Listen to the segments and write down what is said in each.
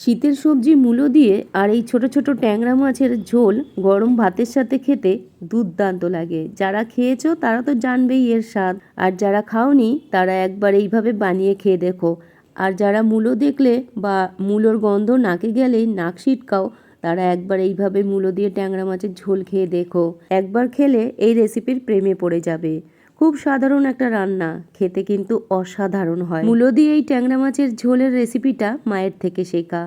শীতের সবজি মূলো দিয়ে আর এই ছোট ছোট ট্যাংরা মাছের ঝোল গরম ভাতের সাথে খেতে দুর্দান্ত লাগে। যারা খেয়েছো তারা তো জানবেই এর স্বাদ। আর যারা খাওনি তারা একবার এইভাবে বানিয়ে খেয়ে দেখো। আর যারা মূলো দেখলে বা মূলোর গন্ধ নাকে গেলেই নাক ছিটকাও তারা একবার এইভাবে মূলো দিয়ে ট্যাংরা মাছের ঝোল খেয়ে দেখো। একবার খেলে এই রেসিপির প্রেমে পড়ে যাবে। খুব সাধারণ একটা রান্না, খেতে কিন্তু অসাধারণ হয়। মূলো দিয়ে এই ট্যাংরা মাছের ঝোলের রেসিপিটা মায়ের থেকে শেখা।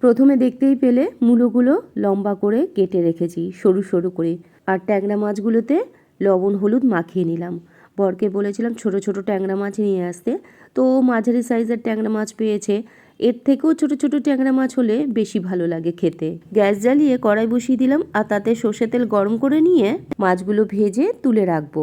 প্রথমে দেখতেই পেলে মূলোগুলো লম্বা করে কেটে রেখেছি, সরু সরু করে। আর ট্যাংরা মাছগুলোতে লবণ, হলুদ মাখিয়ে নিলাম। বরকে বলেছিলাম, ছোট ছোট ট্যাংরা মাছ নিয়ে আসতে। তো ও মাঝারি সাইজের ট্যাংরা মাছ পেয়েছে। এর থেকেও ছোট ছোট ট্যাংরা মাছ হলে বেশি ভালো লাগে খেতে। গ্যাস জ্বালিয়ে কড়াই বসিয়ে দিলাম, আর তাতে সর্ষে তেল গরম করে নিয়ে মাছগুলো ভেজে তুলে রাখব।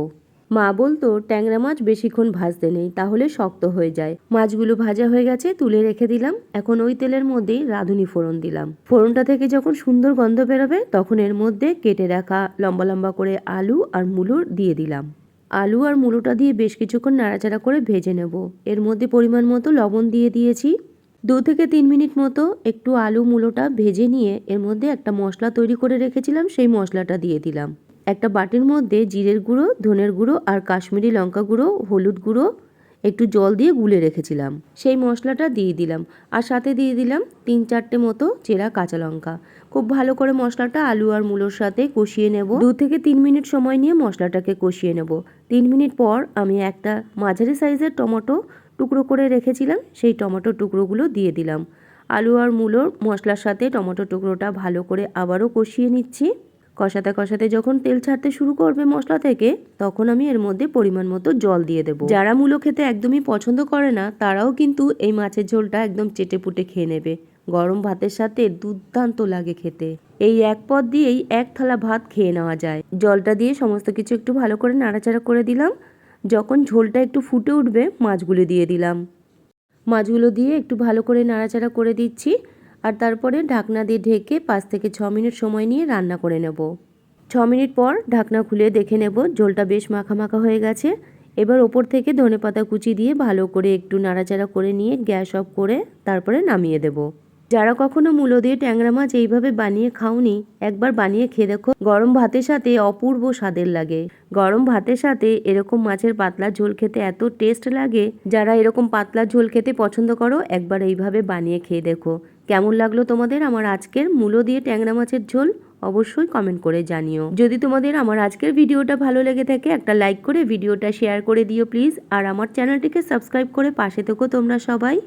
মা বলতো, ট্যাংরা মাছ বেশিক্ষণ ভাজতে নেই, তাহলে শক্ত হয়ে যায়। মাছগুলো ভাজা হয়ে গেছে, তুলে রেখে দিলাম। এখন ওই তেলের মধ্যেই রাঁধুনি ফোড়ন দিলাম। ফোড়নটা থেকে যখন সুন্দর গন্ধ বেরোবে, তখন এর মধ্যে কেটে রাখা লম্বা লম্বা করে আলু আর মুলোর দিয়ে দিলাম। আলু আর মুলোটা দিয়ে বেশ কিছুক্ষণ নাড়াচাড়া করে ভেজে নেব। এর মধ্যে পরিমাণ মতো লবণ দিয়ে দিয়েছি। দু থেকে তিন মিনিট মতো একটু আলু মূলোটা ভেজে নিয়ে এর মধ্যে একটা মশলা তৈরি করে রেখেছিলাম, সেই মশলাটা দিয়ে দিলাম। একটা বাটির মধ্যে জিরের গুঁড়ো, ধনের গুঁড়ো আর কাশ্মীরি লঙ্কা গুঁড়ো, হলুদ গুঁড়ো একটু জল দিয়ে গুলে রেখেছিলাম। সেই মশলাটা দিয়ে দিলাম আর সাথে দিয়ে দিলাম তিন চারটে মতো চেরা কাঁচা লঙ্কা। খুব ভালো করে মশলাটা আলু আর মূলোর সাথে কষিয়ে নেব। দু থেকে তিন মিনিট সময় নিয়ে মশলাটাকে কষিয়ে নেব। তিন মিনিট পর আমি একটা মাঝারি সাইজের টমেটো টুকরো করে রেখেছিলাম, সেই টমেটো টুকরোগুলো দিয়ে দিলাম। আলু আর মূলোর মশলার সাথে টমেটো টুকরোটা ভালো করে আবারও কষিয়ে নিচ্ছি। কষাতে কষাতে যখন তেল ছাড়তে শুরু করবে মশলা থেকে, তখন আমি এর মধ্যে পরিমাণ মতো জল দিয়ে দেবো। যারা মূলো খেতে একদমই পছন্দ করে না, তারাও কিন্তু এই মাছের ঝোলটা একদম চেটে পুটে খেয়ে নেবে। গরম ভাতের সাথে দুর্দান্ত লাগে খেতে। এই এক পদ দিয়েই এক থালা ভাত খেয়ে নেওয়া যায়। জলটা দিয়ে সমস্ত কিছু একটু ভালো করে নাড়াচাড়া করে দিলাম। যখন ঝোলটা একটু ফুটে উঠবে, মাছগুলো দিয়ে দিলাম। মাছগুলো দিয়ে একটু ভালো করে নাড়াচাড়া করে দিচ্ছি। আর তারপরে ঢাকনা দিয়ে ঢেকে পাঁচ থেকে ছ মিনিট সময় নিয়ে রান্না করে নেব। ছ মিনিট পর ঢাকনা খুলে দেখে নেব, ঝোলটা বেশ মাখা মাখা হয়ে গেছে। এবার ওপর থেকে ধনেপাতা কুচি দিয়ে ভালো করে একটু নাড়াচাড়া করে নিয়ে গ্যাস অফ করে তারপরে নামিয়ে দেব। যারা কখনো মূলো দিয়ে ট্যাংরা মাছ এইভাবে বানিয়ে খাওনি, একবার বানিয়ে খেয়ে দেখো। গরম ভাতের সাথে অপূর্ব স্বাদের লাগে। গরম ভাতের সাথে এরকম মাছের পাতলা ঝোল খেতে এত টেস্ট লাগে। যারা এরকম পাতলা ঝোল খেতে পছন্দ করো, একবার এইভাবে বানিয়ে খেয়ে দেখো। কেমন লাগল তোমাদের আমার আজকের মূলো দিয়ে ট্যাংরা মাছের ঝোল? অবশ্যই কমেন্ট করে জানিও। যদি তোমাদের আমার আজকের ভিডিওটা ভালো লেগে থাকে, একটা লাইক করে ভিডিওটা শেয়ার করে দিও প্লিজ। আর আমার চ্যানেলটিকে সাবস্ক্রাইব করে পাশে থেকো তোমরা সবাই।